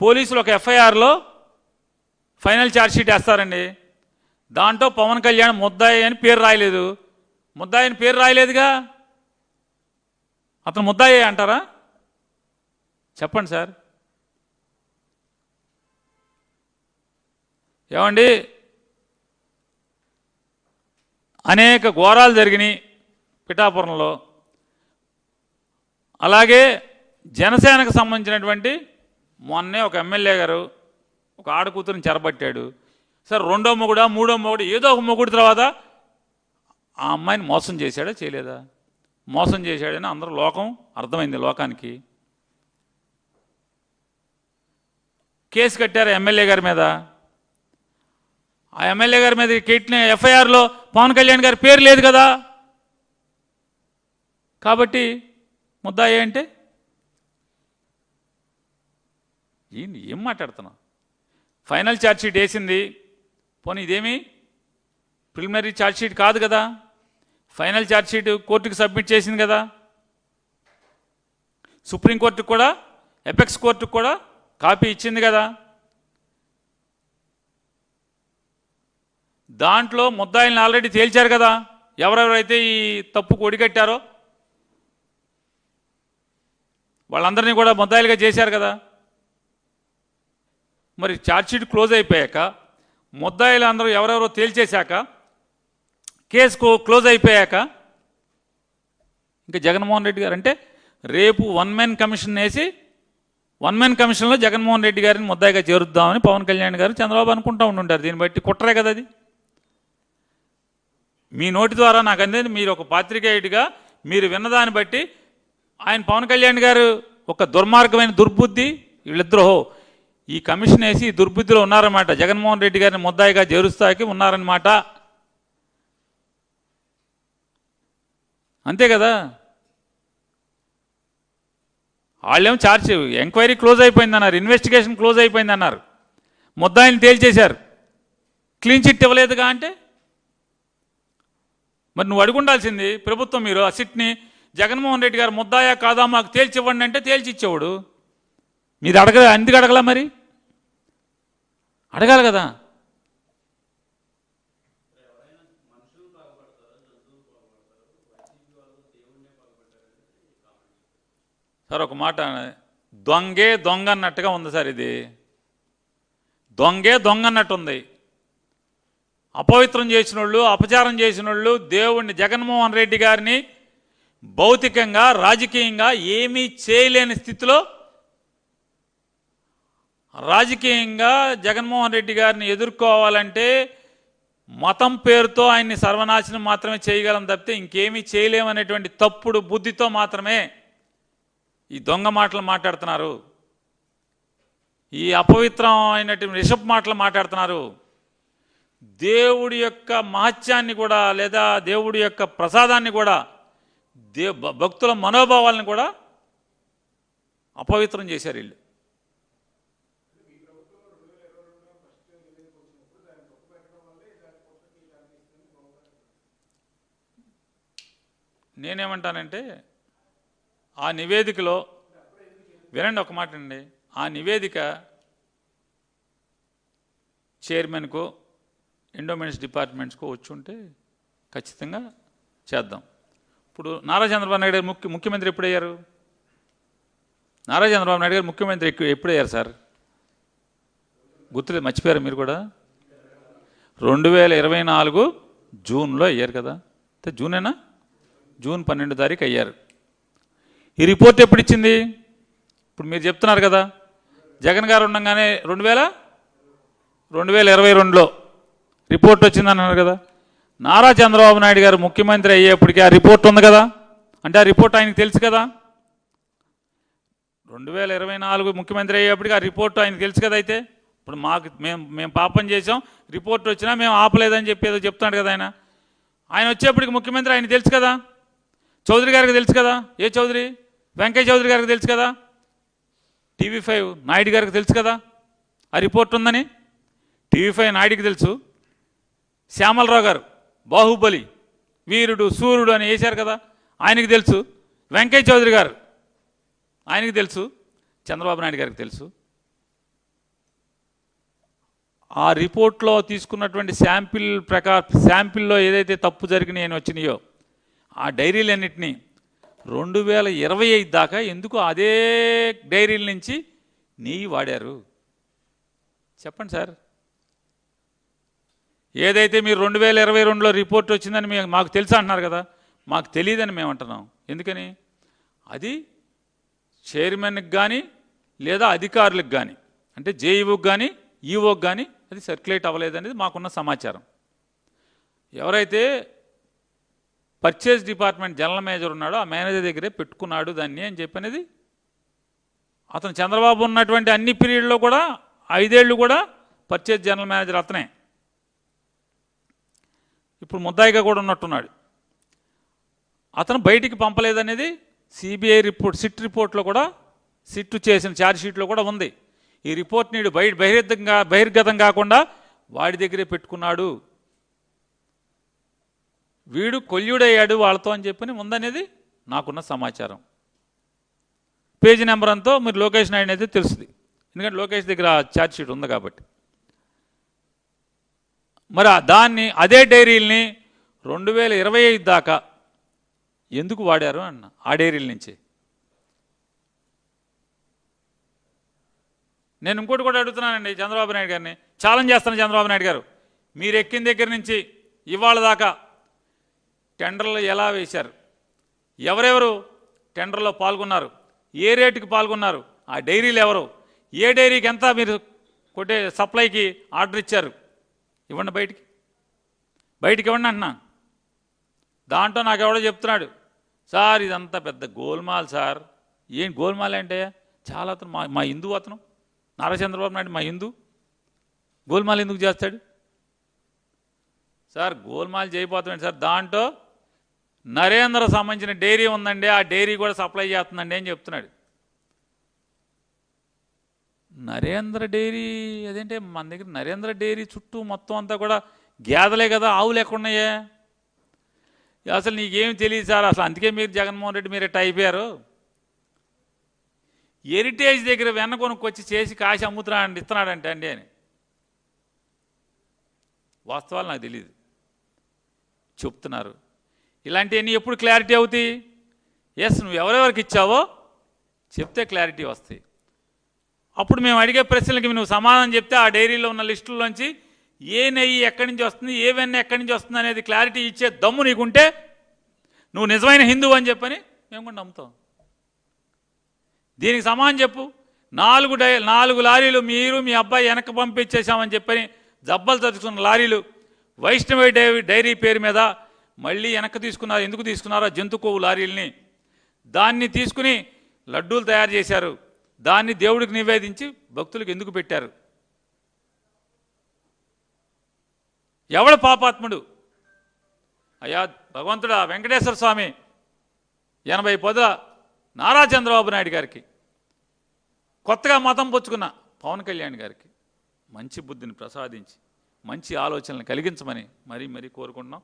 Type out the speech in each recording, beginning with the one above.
పోలీసులు ఒక ఎఫ్ఐఆర్లో ఫైనల్ ఛార్జ్షీట్ వేస్తారండి. దాంట్లో పవన్ కళ్యాణ్ ముద్దాయి అని పేరు రాయలేదు. ముద్దాయి అని పేరు రాయలేదుగా? అతను ముద్దాయి అంటారా? చెప్పండి సార్. ఏమండి? అనేక ఘోరాలు జరిగినాయి పిఠాపురంలో. అలాగే జనసేనకు సంబంధించినటువంటి మొన్నే ఒక ఎమ్మెల్యే గారు ఒక ఆడకూతురిని చెరబట్టాడు. సరే రెండో మొగుడా మూడో మొగుడు ఏదో ఒక మొగుడు తర్వాత ఆ అమ్మాయిని మోసం చేశాడా చేయలేదా? మోసం చేశాడని అందరూ లోకం అర్థమైంది లోకానికి. కేసు కట్టారు ఎమ్మెల్యే గారి మీద. ఆ ఎమ్మెల్యే గారి మీద కెట్టిన ఎఫ్ఐఆర్లో పవన్ కళ్యాణ్ గారి పేరు లేదు కదా. కాబట్టి ముద్దాయి అంటే ఏంటి ఏం మాట్లాడుతున్నావు? ఫైనల్ ఛార్జ్షీట్ వేసింది. పోనీ ఇదేమి? ప్రిలిమినరీ ఛార్జ్షీట్ కాదు కదా. ఫైనల్ ఛార్జ్షీట్ కోర్టుకు సబ్మిట్ చేసింది కదా. సుప్రీంకోర్టుకు కూడా ఎపెక్స్ కోర్టుకు కూడా కాపీ ఇచ్చింది కదా. దాంట్లో ముద్దాయిల్ని ఆల్రెడీ తేల్చారు కదా. ఎవరెవరైతే ఈ తప్పుకు ఒడిగట్టారో వాళ్ళందరినీ కూడా ముద్దాయిలుగా చేశారు కదా. మరి ఛార్జ్షీట్ క్లోజ్ అయిపోయాక ముద్దాయిలు అందరూ ఎవరెవరో తేల్చేశాక కేసు క్లోజ్ అయిపోయాక ఇంకా జగన్మోహన్ రెడ్డి గారు అంటే రేపు వన్ మ్యాన్ కమిషన్ వేసి వన్ మ్యాన్ కమిషన్లో జగన్మోహన్ రెడ్డి గారిని ముద్దాయిగా చేరుద్దామని పవన్ కళ్యాణ్ గారు చంద్రబాబు అనుకుంటూ ఉండుంటారు. దీన్ని బట్టి కుట్రే కదా అది. మీ నోటి ద్వారా నాకు అందేది మీరు ఒక పాత్రికేయుడిగా మీరు విన్నదాన్ని బట్టి ఆయన పవన్ కళ్యాణ్ గారు ఒక దుర్మార్గమైన దుర్బుద్ధి. వీళ్ళిద్దరూ ఈ కమిషన్ వేసి ఈ దుర్బుద్ధిలో ఉన్నారన్నమాట. జగన్మోహన్ రెడ్డి గారిని ముద్దాయిగా చేరుస్తాకి ఉన్నారన్నమాట. అంతే కదా? వాళ్ళేం ఛార్జ్ ఎంక్వైరీ క్లోజ్ అయిపోయింది అన్నారు ఇన్వెస్టిగేషన్ క్లోజ్ అయిపోయింది అన్నారు ముద్దాయిని తేల్చేశారు. క్లీన్ చిట్ ఇవ్వలేదుగా అంటే? మరి నువ్వు అడుగుండాల్సింది ప్రభుత్వం మీరు ఆ సిట్ని జగన్మోహన్ రెడ్డి గారు ముద్దాయా కాదా మాకు తేల్చివ్వండి అంటే తేల్చి మీరు మీది అడగ ఎందుకు అడగలా మరి? అడగాలి కదా. సార్ ఒక మాట దొంగే దొంగ అన్నట్టుగా ఉంది సార్ ఇది. దొంగే దొంగ అన్నట్టు ఉంది. అపవిత్రం చేసిన వాళ్ళు అపచారం చేసిన వాళ్ళు దేవుణ్ణి జగన్మోహన్ రెడ్డి గారిని భౌతికంగా రాజకీయంగా ఏమీ చేయలేని స్థితిలో రాజకీయంగా జగన్మోహన్ రెడ్డి గారిని ఎదుర్కోవాలంటే మతం పేరుతో ఆయన్ని సర్వనాశనం మాత్రమే చేయగలం తప్పితే ఇంకేమీ చేయలేమనేటువంటి తప్పుడు బుద్ధితో మాత్రమే ఈ దొంగ మాటలు మాట్లాడుతున్నారు. ఈ అపవిత్రం అయినటువంటి రిషబ్ మాటలు మాట్లాడుతున్నారు. దేవుడి యొక్క మహత్యాన్ని కూడా లేదా దేవుడి యొక్క ప్రసాదాన్ని కూడా దే భ- భక్తుల మనోభావాలను కూడా అపవిత్రం చేశారు వీళ్ళు. నేనేమంటానంటే ఆ నివేదికలో వినండి ఒక మాట అండి. ఆ నివేదిక చైర్మన్కు ఎండోమెంట్స్ డిపార్ట్మెంట్స్కో వచ్చి ఉంటే ఖచ్చితంగా చేద్దాం. ఇప్పుడు నారా చంద్రబాబు నాయుడు గారు ముఖ్య ముఖ్యమంత్రి ఎప్పుడయ్యారు? నారా చంద్రబాబు నాయుడు గారు ముఖ్యమంత్రి ఎక్కు- ఎప్పుడయ్యారు సార్? గుర్తులేదు మర్చిపోయారు మీరు కూడా? రెండు వేల ఇరవై నాలుగు జూన్లో అయ్యారు కదా? అంటే జూనేనా? జూన్ పన్నెండు తారీఖు అయ్యారు. ఈ రిపోర్ట్ ఎప్పుడు ఇచ్చింది? ఇప్పుడు మీరు చెప్తున్నారు కదా జగన్ గారు ఉండగానే రెండు వేల రెండు వేల ఇరవై రెండులో రిపోర్ట్ వచ్చింది అన్నారు కదా. నారా చంద్రబాబు నాయుడు గారు ముఖ్యమంత్రి అయ్యేప్పటికీ ఆ రిపోర్ట్ ఉంది కదా? అంటే ఆ రిపోర్ట్ ఆయనకు తెలుసు కదా? రెండు వేల ఇరవై నాలుగు ముఖ్యమంత్రి అయ్యేప్పటికీ ఆ రిపోర్ట్ ఆయనకు తెలుసు కదా అయితే? ఇప్పుడు మాకు మేము మేము పాపం చేసాం రిపోర్ట్ వచ్చినా మేము ఆపలేదని చెప్పి ఏదో చెప్తున్నాడు కదా ఆయన. ఆయన వచ్చేప్పటికి ముఖ్యమంత్రి ఆయన తెలుసు కదా? చౌదరి గారికి తెలుసు కదా? ఏ చౌదరి? వెంకయ్య చౌదరి గారికి తెలుసు కదా? టీవీ ఫైవ్ నాయుడు గారికి తెలుసు కదా? ఆ రిపోర్ట్ ఉందని? టీవీ ఫైవ్ నాయుడికి తెలుసు. శ్యామలరావు గారు బాహుబలి వీరుడు సూర్యుడు అని వేశారు కదా? ఆయనకి తెలుసు. వెంకయ్య చౌదరి గారు ఆయనకి తెలుసు. చంద్రబాబు నాయుడు గారికి తెలుసు. ఆ రిపోర్ట్లో తీసుకున్నటువంటి శాంపిల్ ప్రకారం శాంపిల్లో ఏదైతే తప్పు జరిగినాయని వచ్చినాయో ఆ డైరీలన్నింటినీ రెండు వేల ఇరవై ఐదు దాకా ఎందుకు అదే డైరీల నుంచి నెయ్యి వాడారు? చెప్పండి సార్. ఏదైతే మీరు రెండు వేల ఇరవై రెండులో రిపోర్ట్ వచ్చిందని మీ మాకు తెలుసా అంటున్నారు కదా? మాకు తెలియదని మేము అంటున్నాం. ఎందుకని? అది చైర్మన్కి కానీ లేదా అధికారులకు కానీ అంటే జేఈఓకి కానీ ఈఓకి కానీ అది సర్క్యులేట్ అవ్వలేదనేది మాకున్న సమాచారం. ఎవరైతే పర్చేస్ డిపార్ట్మెంట్ జనరల్ మేనేజర్ ఉన్నాడు ఆ మేనేజర్ దగ్గరే పెట్టుకున్నాడు దాన్ని అని చెప్పనేది. అతను చంద్రబాబు ఉన్నటువంటి అన్ని పీరియడ్లో కూడా ఐదేళ్ళు కూడా పర్చేస్ జనరల్ మేనేజర్ అతనే. ఇప్పుడు ముద్దాయిగా కూడా ఉన్నట్టున్నాడు. అతను బయటికి పంపలేదనేది సిబిఐ రిపోర్ట్ సిట్ రిపోర్ట్లో కూడా సిట్ చేసిన ఛార్జ్షీట్లో కూడా ఉంది. ఈ రిపోర్ట్ నీడు బయట బహిర్గతంగా బహిర్గతం కాకుండా వాడి దగ్గరే పెట్టుకున్నాడు. వీడు కొల్యుడయ్యాడు వాళ్ళతో అని చెప్పని ఉందనేది నాకున్న సమాచారం. పేజీ నెంబర్ అంతా మీరు లోకేష్ నాయుడు అయితే తెలుస్తుంది. ఎందుకంటే లోకేష్ దగ్గర ఛార్జ్ షీట్ ఉంది కాబట్టి. మరి దాన్ని అదే డైరీల్ని రెండు వేల ఇరవై ఐదు దాకా ఎందుకు వాడారు అన్న ఆ డైరీల నుంచి. నేను ఇంకోటి కూడా అడుగుతున్నానండి చంద్రబాబు నాయుడు గారిని. ఛాలెంజ్ చేస్తాను చంద్రబాబు నాయుడు గారు. మీరు ఎక్కిన దగ్గర నుంచి ఇవాళ దాకా టెండర్లు ఎలా వేశారు? ఎవరెవరు టెండర్లో పాల్గొన్నారు? ఏ రేటుకి పాల్గొన్నారు? ఆ డైరీలు ఎవరు? ఏ డైరీకి ఎంత మీరు కొట్టే సప్లైకి ఆర్డర్ ఇచ్చారు? ఇవ్వండి బయటికి. బయటికి ఇవ్వండి అంటున్నా. దాంట్లో నాకు ఎవడో చెప్తున్నాడు. సార్ ఇదంతా పెద్ద గోల్మాల్ సార్. ఏం గోల్మాల్ అంటే? చాలా అతను మా మా హిందూ అతను. నారా చంద్రబాబు నాయుడు మా హిందూ. గోల్మాల్ ఎందుకు చేస్తాడు? సార్ గోల్మాల్ చేయబోతున్నాడు సార్. దాంట్లో నరేంద్ర సంబంధించిన డైరీ ఉందండి ఆ డైరీ కూడా సప్లై చేస్తుందండి అని చెప్తున్నాడు. నరేంద్ర డైరీ అదేంటే మన దగ్గర నరేంద్ర డైరీ చుట్టూ మొత్తం అంతా కూడా గేదలే కదా ఆవులు ఎక్కడున్నాయే? అసలు నీకేం తెలియదు సార్ అసలు అందుకే మీరు జగన్మోహన్ రెడ్డి మీరు ఇట్ట అయిపోయారు హెరిటేజ్ దగ్గర వెన్న కొనుక్కొచ్చి చేసి కాశీ అమ్ముతున్నాడు ఇస్తున్నాడంటే అండి అని. వాస్తవాలు నాకు తెలియదు చెప్తున్నారు. ఇలాంటివన్నీ ఎప్పుడు క్లారిటీ అవుతాయి? ఎస్ నువ్వు ఎవరెవరికి ఇచ్చావో చెప్తే క్లారిటీ వస్తాయి. అప్పుడు మేము అడిగే ప్రశ్నలకి నువ్వు సమాధానం చెప్తే ఆ డైరీలో ఉన్న లిస్టుల్లోంచి ఏ నెయ్యి ఎక్కడి నుంచి వస్తుంది ఏ వెన్న ఎక్కడి నుంచి వస్తుంది అనేది క్లారిటీ ఇచ్చే దమ్ము నీకుంటే నువ్వు నిజమైన హిందువు అని చెప్పని మేము కూడా నమ్ముతాం. దీనికి సమానం చెప్పు. నాలుగు డై నాలుగు లారీలు మీరు మీ అబ్బాయి వెనక పంపించేశామని చెప్పని జబ్బలు తరుచుకున్న లారీలు వైష్ణవి డై- డైరీ పేరు మీద మళ్ళీ వెనక్కి తీసుకున్నారు ఎందుకు తీసుకున్నారో జంతు కొవ్వు లారీల్ని. దాన్ని తీసుకుని లడ్డూలు తయారు చేశారు. దాన్ని దేవుడికి నివేదించి భక్తులకు ఎందుకు పెట్టారు? ఎవడు పాపాత్ముడు? అయ్యా భగవంతుడా వెంకటేశ్వర స్వామి ఎనభై పొదల నారా చంద్రబాబు నాయుడు గారికి. కొత్తగా మతం పుచ్చుకున్న పవన్ కళ్యాణ్ గారికి మంచి బుద్ధిని ప్రసాదించి మంచి ఆలోచనలు కలిగించమని మరీ మరీ కోరుకుంటున్నాం.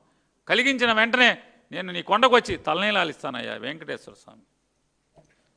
కలిగించిన వెంటనే నేను నీ కొండకు వచ్చి తలనీలాలు ఇస్తానయ్యా వెంకటేశ్వర స్వామి.